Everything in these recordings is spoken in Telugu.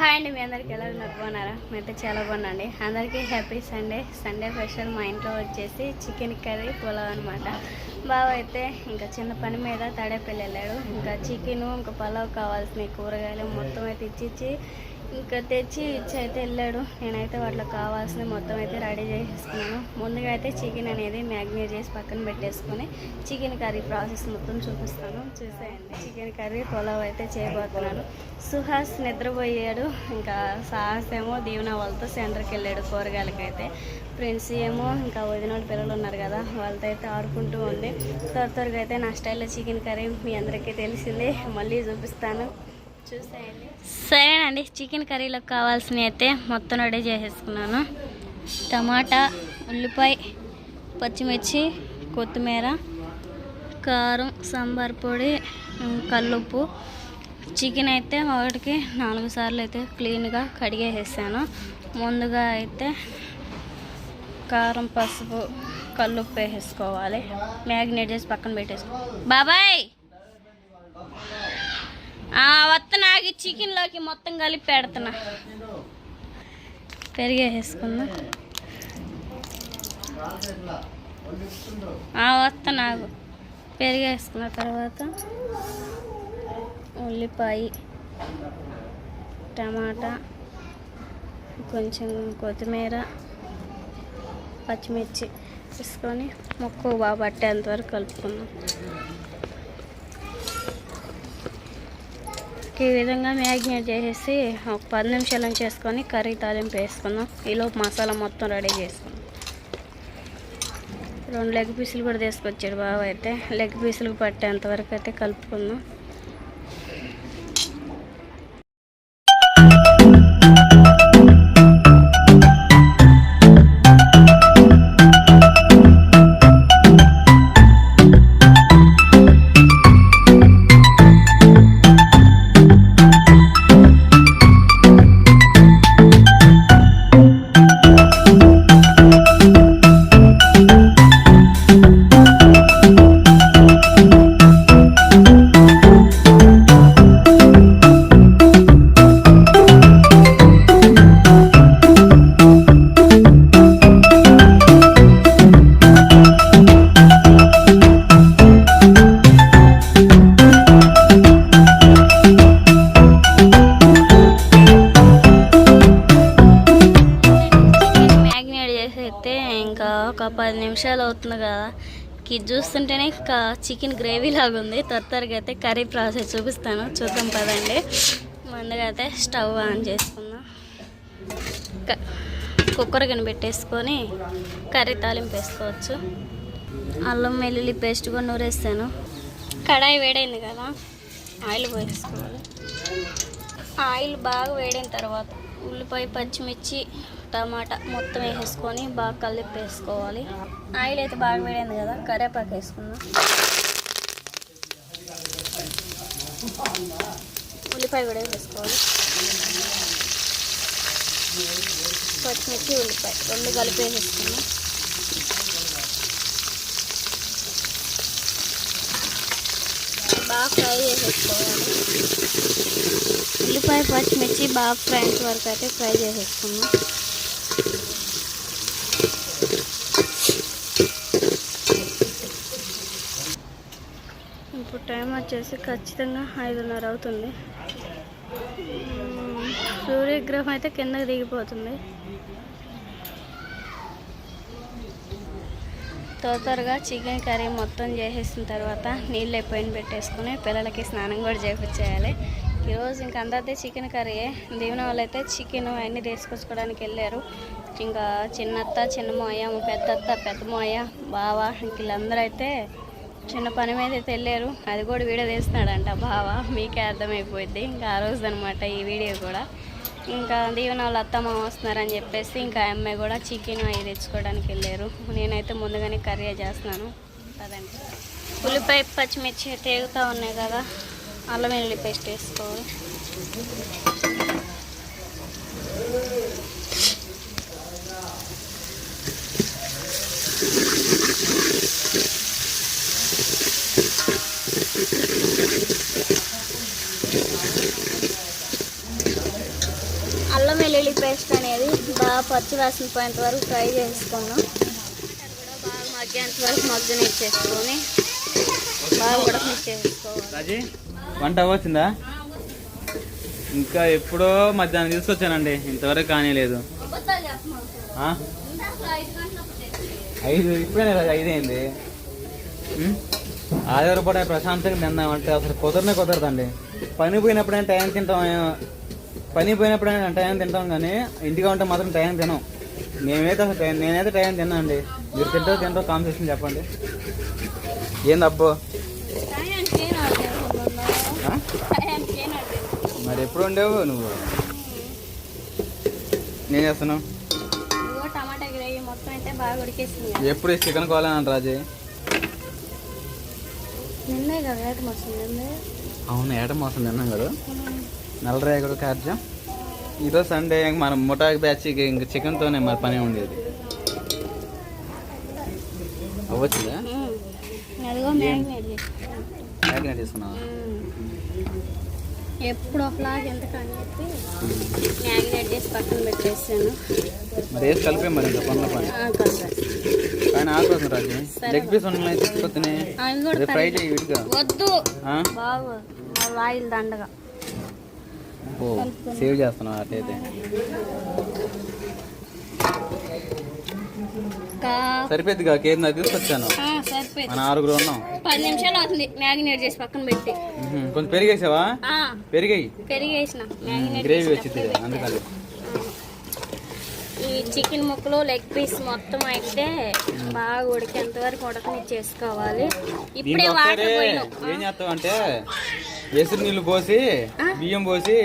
హాయ్ అండి మీ అందరికి ఎలా ఉన్నారు? బాగున్నారా? మేమైతే చాలా బాగున్నాండి అందరికీ హ్యాపీ సండే. సండే స్పెషల్ మా ఇంట్లో వచ్చేసి చికెన్ కర్రీ పులావ్ అనమాట బావ అయితే ఇంకా చిన్న పని మీద తడేపల్లి వెళ్ళాడు. ఇంకా చికెను ఇంకా పులావ్ కావాల్సిన కూరగాయలు మొత్తం అయితే ఇచ్చిచ్చి ఇంకా తెచ్చి ఇచ్చి అయితే వెళ్ళాడు. నేనైతే వాటిలో కావాల్సిన మొత్తం అయితే రెడీ చేసేసుకున్నాను. ముందుగా అయితే చికెన్ అనేది మ్యాగ్నేట్ చేసి పక్కన పెట్టేసుకొని చికెన్ కర్రీ ప్రాసెస్ మొత్తం చూపిస్తాను. చూసేయండి. చికెన్ కర్రీ పొలావ్ అయితే చేయబోతున్నాను. సుహాస్ నిద్రపోయాడు. ఇంకా సాహస్ ఏమో దీవెన వాళ్ళతో సెంటర్కి వెళ్ళాడు కూరగాయలకైతే. ఫ్రెండ్స్ ఏమో ఇంకా వదినోడి పిల్లలు ఉన్నారు కదా వాళ్ళతో అయితే ఆడుకుంటూ ఉంది. త్వర త్వరగా అయితే నా స్టైల్లో చికెన్ కర్రీ మీ అందరికీ తెలిసిందే. మళ్ళీ చూపిస్తాను. సరేనండి చికెన్ కర్రీలోకి కావాల్సినవి అయితే మొత్తం రెడీ చేసేసుకున్నాను. టమాటా ఉల్లిపాయ పచ్చిమిర్చి కొత్తిమీర కారం సాంబార్ పొడి కల్లుప్పు. చికెన్ అయితే ఒకటికి నాలుగు సార్లు అయితే క్లీన్గా కడిగేసేసాను. ముందుగా అయితే కారం పసుపు కల్లుప్పు వేసేసుకోవాలి. మ్యాగ్నేట్ చేసి పక్కన పెట్టేసుకో. బాబాయ్! వత్త నాకు చికెన్లోకి మొత్తం కలిపి పెడుతున్నా. పెరిగేసుకుందాం వత్త నాకు పెరిగేసుకున్న తర్వాత ఉల్లిపాయ టమాటా కొంచెం కొత్తిమీర పచ్చిమిర్చి తీసుకొని మొక్కు బాగా పట్టేంత వరకు కలుపుకుందాం. ఈ విధంగా మ్యాగ్నేట్ చేసేసి ఒక పది నిమిషాలు చేసుకొని కర్రీ తాలింపు వేసుకుందాం. ఈలోపు మసాలా మొత్తం రెడీ చేసుకుందాం. రెండు లెగ్ పీసులు కూడా తీసుకొచ్చాడు బాబు అయితే. లెగ్ పీసులు పట్టేంత వరకు అయితే కలుపుకుందాం. ఇంకా ఒక పది నిమిషాలు అవుతుంది కదా. ఇది చూస్తుంటేనే ఇంకా చికెన్ గ్రేవీ లాగా ఉంది. త్వరగా అయితే కర్రీ ప్రాసెస్ చూపిస్తాను. చూద్దాం పదండి. ముందుగా అయితే స్టవ్ ఆన్ చేసుకుందాం. కుక్కర్ కనిపెట్టేసుకొని కర్రీ తాలింపు వేసుకోవచ్చు. అల్లం వెల్లుల్లి పేస్ట్ కూడా నూరేస్తాను. కడాయి వేడైంది కదా. ఆయిల్ పోసేసుకోవాలి. ఆయిల్ బాగా వేడిన తర్వాత ఉల్లిపాయ పచ్చిమిర్చి టమాటా మొత్తం వేసేసుకొని బాగా కలిపి వేసుకోవాలి ఆయిల్ అయితే బాగా వేడింది కదా కరివేపాకు వేసుకుందాం. ఉల్లిపాయ కూడా వేసుకోవాలి పచ్చిమిర్చి ఉల్లిపాయ రెండు కలిపి వేసేసుకుందాం. బాగా ఫ్రై చేసేసుకోవాలి. ఉల్లిపాయ పచ్చిమిర్చి బాగా ఫ్రైన్స్ వరకు అయితే ఫ్రై చేసేసుకున్నాం ఇప్పుడు టైం వచ్చేసి ఖచ్చితంగా ఐదున్నర అవుతుంది. సూర్యగ్రహం అయితే కిందకి దిగిపోతుంది. తొందరగా చికెన్ కర్రీ మొత్తం చేసేసిన తర్వాత నీళ్ళు అయిపోయిన పెట్టేసుకుని పిల్లలకి స్నానం కూడా చేపించేయాలి. ఈరోజు ఇంక అందరిది చికెన్ కర్రీయే. దీవెన వాళ్ళు అయితే చికెన్ అవన్నీ తీసుకొచ్చుకోవడానికి వెళ్ళారు. ఇంకా చిన్నత్త చిన్నమోయ పెద్దత్త పెద్ద మోయ బావ ఇంక వీళ్ళందరూ అయితే చిన్న పని మీద అయితే వెళ్ళారు. అది కూడా వీడియో తీస్తున్నాడంట బావ. మీకే అర్థమైపోయింది ఇంకా ఆ రోజు అనమాట ఈ వీడియో కూడా. ఇంకా దీవెన వాళ్ళ అత్తమ్మ వస్తున్నారని చెప్పేసి ఇంకా అమ్మాయి కూడా చికెన్ అవి తెచ్చుకోవడానికి వెళ్ళారు. నేనైతే ముందుగానే కర్రీ చేస్తున్నాను. అదండి ఉల్లిపాయ పచ్చిమిర్చి తేగుతూ ఉన్నాయి కదా. అల్లం వెల్లుల్లి పేస్ట్ వేసుకోవాలి అల్లం వెల్లుల్లి పేస్ట్ అనేది బాగా పచ్చి వాసన పోయేంత వరకు ఫ్రై చేసుకున్నాం. కూడా బాగా మగ్గేంత వరకు మగ్గనిచ్చేసుకొని బాగా ఉడకనిచ్చేసుకోవాలి వంట అవ్వచ్చిందా? ఇంకా ఎప్పుడో మధ్యాహ్నం తీసుకొచ్చానండి ఇంతవరకు కానీ లేదు? ఐదు ఇప్పుడే రాజు ఐదు అయింది? ఆదివారం పూట ప్రశాంతంగా తిందామంటే అసలు కుదరనే కుదరదండి. పని పోయినప్పుడైనా టైం తింటాం పని పోయినప్పుడైనా టైం తింటాం కానీ ఇంటిగా ఉంటే మాత్రం టైం తినం. మేమైతే అసలు టైం నేనైతే టైం తిన్నా అండి మీరు తింటో తింటో కాన్సెషన్ చెప్పండి. ఏంది అబ్బో? మరి ఎప్పుడు ఉండేవు నువ్వు? నేను చేస్తున్నావు? ఎప్పుడు చికెన్ కావాలని రాజే? అవును ఏట మోసం తిన్నాం కదా. నల్లరేగడు కార్జం ఈరోజు సండే మనం ముఠా బ్యాచ్ ఇంక చికెన్తోనే మరి పని ఉండేది. మ్యాగ్నేట్ చేసుకున్నావా ఎప్పుడు ఒకలాగా మ్యాగ్నేట్ చేసి పక్కన పెట్టేసాను. మరి వేసి కలిపే మరి ఇంకా పనుల పని. కానీ ఆకోసం రాజు. లెగ్ పీస్ ఉన్నాయి తీసుకొచ్చినాయి ఫ్రై చేయి విడిగా వద్దు? బాగు ఆయిల్ దండగా. ఓ సేవ్ చేస్తున్నావు అట్లయితే. కా సరిపోద్దిగా కేజీ నాకు తీసుకొచ్చాను మన ఆరుగురు ఉన్నాం. పది నిమిషాలు అవుతుంది మ్యాగ్నేట్ చేసి పక్కన పెట్టి. కొంచెం పెరిగేసావా? పెరిగాయి. పెరిగేసిన గ్రేవీ వచ్చింది అందుకని. ఈ చికెన్ ముక్కలు లెగ్ పీస్ మొత్తం అయితే బాగా ఉడికేంత వరకు ఉడకనిచ్చేసుకోవాలి ఇప్పుడే దీనికి వాటర్ ఏం చేస్తావు అంటే ఎసురు నీళ్ళు పోసి బియ్యం పోసి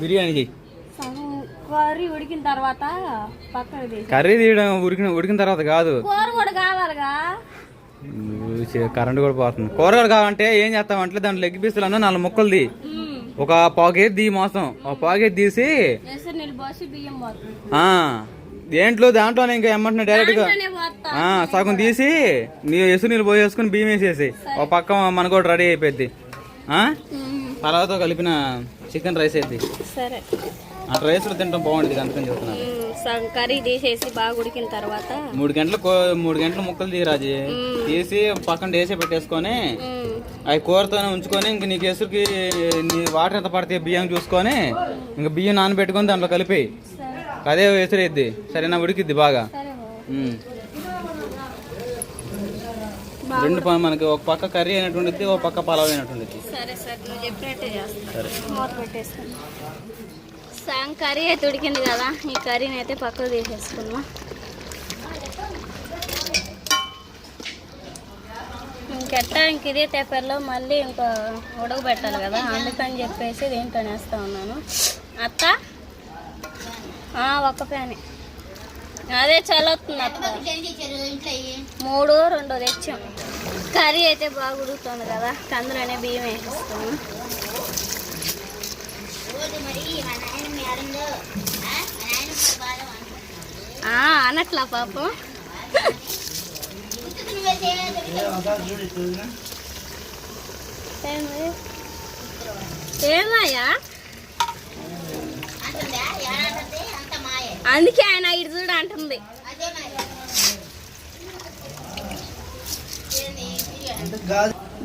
బిర్యానీ కర్రీ ఉడికిన తర్వాత పక్కన కర్రీ తీయడం ఉడికిన ఉడికిన తర్వాత కాదు. కూర కూడా కావాలిగా? కరెంట్ కూడా పోతుంది. కూరగాయలు కావాలంటే ఏం చేస్తావు? అంటే దాంట్లో లెగ్ పీసులు అన్న నాలుగు ముక్కలు ది మ్మ్. ఒక పాకేది ది మోసం. ఒక పాకేది తీసి దేంట్లో దాంట్లోనే ఇంకా ఏమంటున్నా డైరెక్ట్గా? సగం తీసి నీ ఎసురు నీళ్ళు పోసేసుకుని బియ్యం వేసేసి. ఒక పక్క మనకు కూడా రెడీ అయిపోద్ది. పలావ్తో కలిపిన చికెన్ రైస్ అయితే ఆ రైస్లో తింటాం బాగుంటుంది అందుకని చెప్తున్నాను. కర్రీ తీసేసి బాగా ఉడికిన తర్వాత మూడు గంటలు మూడు గంటల ముక్కలు తీరాజీ తీసి పక్కన వేసి పెట్టేసుకొని. అవి కూరతోనే ఉంచుకొని ఇంక నీకు ఎసురుకి నీ వాటర్ ఎంత పడితే బియ్యం చూసుకొని ఇంక బియ్యం నానబెట్టుకొని దాంట్లో కలిపి. సరే అదే ఎసురేద్ది సరేనా? ఉడికిద్ది బాగా. సరే. రెండు మనకి ఒక పక్క కర్రీ అయినటువంటిది ఒక పక్క పలావ్ అయినటువంటిది. సరే సరే నువ్వు చెప్పినట్టే చేస్తా. సరే. సగం కర్రీ అయితే ఉడికింది కదా ఈ కర్రీని అయితే పక్కకు తీసేసుకున్నా ఇంకెట్టా ఇంక ఇదే తెప్పర్లో మళ్ళీ ఇంకో ఉడకబెట్టాలి కదా అందుకని చెప్పేసి దీంట్లో వేస్తా ఉన్నాను. అత్త? ఒక ఒక్క ప్యానే. అదే చల్లవుతుంది అత్త. మూడు రెండు తెచ్చాం. కర్రీ అయితే బాగా ఉడుకుతుంది కదా అందులోనే బియ్యం వేసేస్తాము అనట్లా పాపం ఏంది? అందుకే ఆయన ఇటు చూడు అంటుంది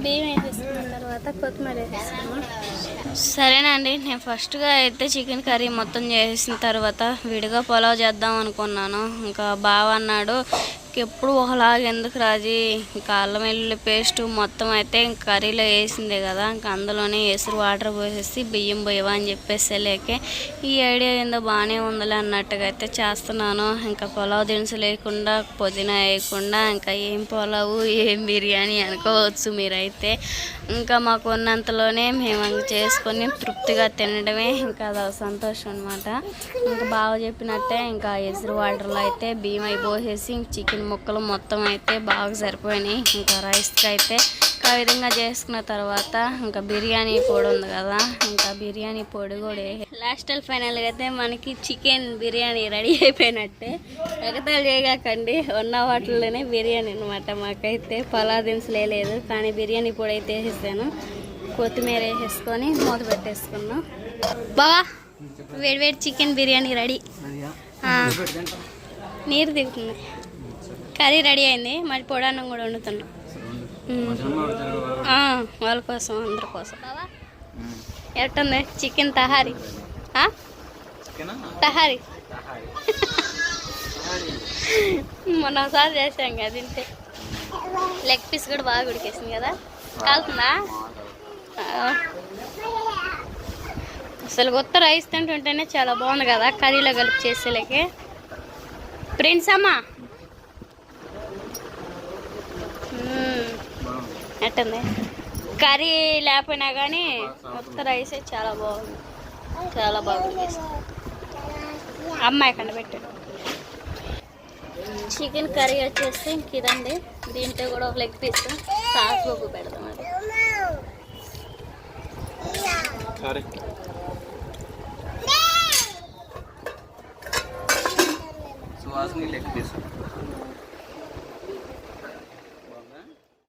బియ్యం వేసేసుకున్న తర్వాత కొత్తిమీర వేసేసుకున్నాం సరేనండి నేను ఫస్ట్గా అయితే చికెన్ కర్రీ మొత్తం చేసిన తర్వాత విడిగా పొలావ్ చేద్దాం అనుకున్నాను. ఇంకా బావ అన్నాడు ఎప్పుడు ఒకలాగా ఎందుకు రాజీ? ఇంకా అల్లం వెల్లుల్లి పేస్ట్ మొత్తం అయితే ఇంక కర్రీలో వేసిందే కదా. ఇంకా అందులోనే ఎసురు వాటర్ పోసేసి బియ్యం పోయవా అని చెప్పేసి లేకే ఈ ఐడియా ఏందో బాగానే ఉందిలే అన్నట్టుగా అయితే చేస్తున్నాను. ఇంకా పులావ్ దినుసు లేకుండా పుదీనా వేయకుండా ఇంకా ఏం పులావు ఏం బిర్యానీ అనుకోవచ్చు మీరైతే. ఇంకా మాకు ఉన్నంతలోనే మేము చేసుకొని తృప్తిగా తినడమే ఇంకా అది సంతోషం అనమాట ఇంకా బాగా చెప్పినట్టే ఇంకా ఎసురు వాటర్లో అయితే బియ్యం అయిపోసేసి చికెన్ ముక్కలు మొత్తం అయితే బాగా సరిపోయినాయి. ఇంకా రైస్కి అయితే ఆ విధంగా చేసుకున్న తర్వాత ఇంకా బిర్యానీ పొడి ఉంది కదా ఇంకా బిర్యానీ పొడి కూడా లాస్ట్ ఫైనల్గా అయితే మనకి చికెన్ బిర్యానీ రెడీ అయిపోయినట్టే. ఎగతాలు చేయగాకండి ఉన్న వాటిల్లోనే బిర్యానీ అనమాట మాకైతే. పలా దినుసులు లేదు కానీ బిర్యానీ పొడి అయితే వేసేసాను. కొత్తిమీర వేసేసుకొని మూత పెట్టేసుకున్నాం. బావా వేడి వేడి చికెన్ బిర్యానీ రెడీ. నీరు దిగుతుంది కర్రీ రెడీ అయింది. మళ్ళీ పొడాన్నం కూడా వండుతున్నాం. వాళ్ళ కోసం అందరి కోసం. ఎట్టుంది? చికెన్ తహారీ. తహారి తహారీ. మొన్న ఒకసారి చేసాం కదా తింటే. లెగ్ పీస్ కూడా బాగా ఉడికేసింది కదా. కాలుతుందా? అసలు కొత్త రైస్ తింటుంటేనే చాలా బాగుంది కదా కర్రీలో కలిపి చేసేలాగే ప్రిన్స్ అమ్మా మ్మ్. ఎట్టుంది కర్రీ లేకపోయినా కానీ కొత్త రైసే చాలా బాగుంది. చాలా బాగుంది అమ్మాయి కనిపెట్టాడు చికెన్ కర్రీ వచ్చేసి ఇంక ఇదండి. దీంట్లో కూడా ఒక లెగ్ పీస్ సాస్ బొగ్గు పెడతాం అది. సరే సువాసని లెగ్ పీస్.